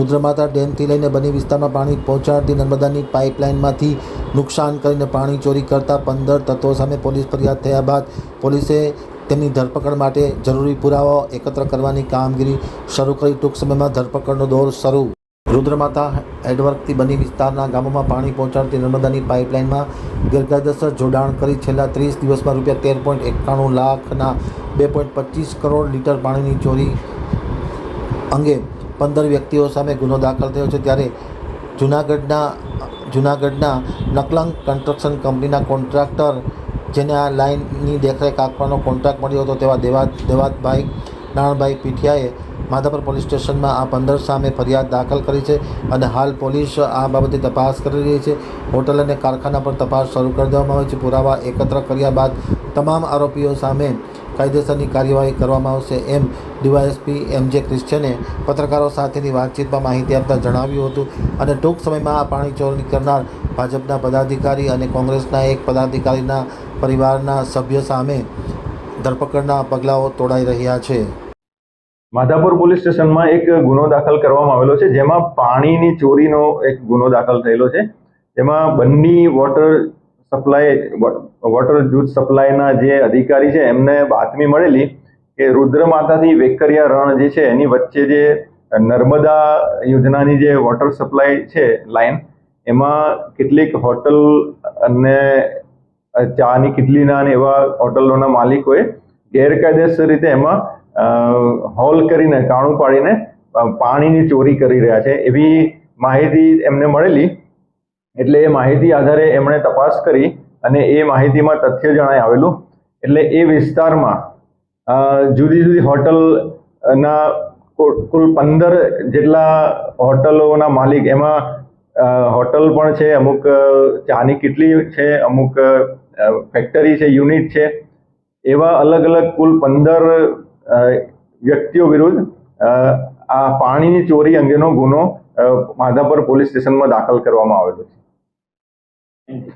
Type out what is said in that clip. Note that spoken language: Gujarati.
રુદ્રમાતા ડેમથી લઈને બની વિસ્તારમાં પાણી પહોંચાડતી નર્મદાની પાઇપલાઇનમાંથી નુકસાન કરીને પાણી ચોરી કરતા પંદર તત્વો સામે પોલીસ ફરિયાદ થયા બાદ પોલીસે તેમની ધરપકડ માટે જરૂરી પુરાવાઓ એકત્ર કરવાની કામગીરી શરૂ કરી. ટૂંક સમયમાં ધરપકડનો દોર શરૂ. રુદ્રમાતા હેડવર્કથી બની વિસ્તારના ગામોમાં પાણી પહોંચાડતી નર્મદાની પાઇપલાઇનમાં ગેરકાયદેસર જોડાણ કરી છેલ્લા ત્રીસ દિવસમાં રૂપિયા તેર પોઈન્ટ એકાણું લાખના બે પોઈન્ટ પચીસ કરોડ લીટર પાણીની ચોરી અંગે પંદર વ્યક્તિઓ સામે ગુનો દાખલ થયો છે ત્યારે જૂનાગઢના જૂનાગઢના નકલંગ કન્સ્ટ્રક્શન કંપનીના કોન્ટ્રાક્ટર જેને આ લાઇનની દેખરેખ આપવાનો કોન્ટ્રાક્ટ મળ્યો હતો તેવા દેવા દેવાતભાઈ નાણભાઈ પીઠિયાએ માધાપર પોલીસ સ્ટેશનમાં આ પંદર સામે ફરિયાદ દાખલ કરી છે અને હાલ પોલીસ આ બાબતે તપાસ કરી રહી છે. હોટલ અને કારખાના પર તપાસ શરૂ કરી દેવામાં આવી છે. પુરાવા એકત્ર કર્યા બાદ તમામ આરોપીઓ સામે કાયદેસરની કાર્યવાહી કરવામાં આવશે એમ ડીવાયએસપી એમ જે ક્રિશ્ચને પત્રકારો સાથેની વાતચીતમાં માહિતી આપતા જણાવ્યું હતું અને ટૂંક સમયમાં આ પાણી ચોરી કરનાર ભાજપના પદાધિકારી અને કોંગ્રેસના એક પદાધિકારીના પરિવારના સભ્ય સામે ધરપકડના પગલાઓ તોડાઈ રહ્યા છે. માધાપુર પોલીસ સ્ટેશનમાં એક ગુનો દાખલ કરવામાં આવેલો છે, જેમાં પાણીની ચોરીનો એક ગુનો દાખલ થયેલો છે. તેમાં બંની વોટર સપ્લાય વોટર જૂથ સપ્લાયના જે અધિકારી છે, એમને બાતમી મળેલી કે રુદ્ર માતાથી વેકરિયા રણ જે છે, એની વચ્ચે જે નર્મદા યોજનાની જે વોટર સપ્લાય છે લાઈન એમાં કેટલીક હોટલ અને ચાની કિટલીના અને એવા હોટલોના માલિકોએ ગેરકાયદેસર રીતે એમાં હોલ કરીને, કાણું પાડીને પાણીની ચોરી કરી રહ્યા છે. એવી માહિતી એમને મળેલી એટલે એ માહિતી આધારે એમણે તપાસ કરી અને એ માહિતીમાં તથ્ય જણાય આવેલું. એટલે એ વિસ્તારમાં જુદી જુદી હોટલના કુલ- પંદર જેટલા હોટલોના માલિક, એમાં હોટલ પણ છે, અમુક ચાની કેટલી છે, અમુક ફેક્ટરી છે, યુનિટ છે, એવા અલગ અલગ કુલ પંદર વ્યક્તિઓ વિરુદ્ધ આ પાણીની ચોરી અંગેનો ગુનો માધાપર પોલીસ સ્ટેશનમાં દાખલ કરવામાં આવેલો છે. and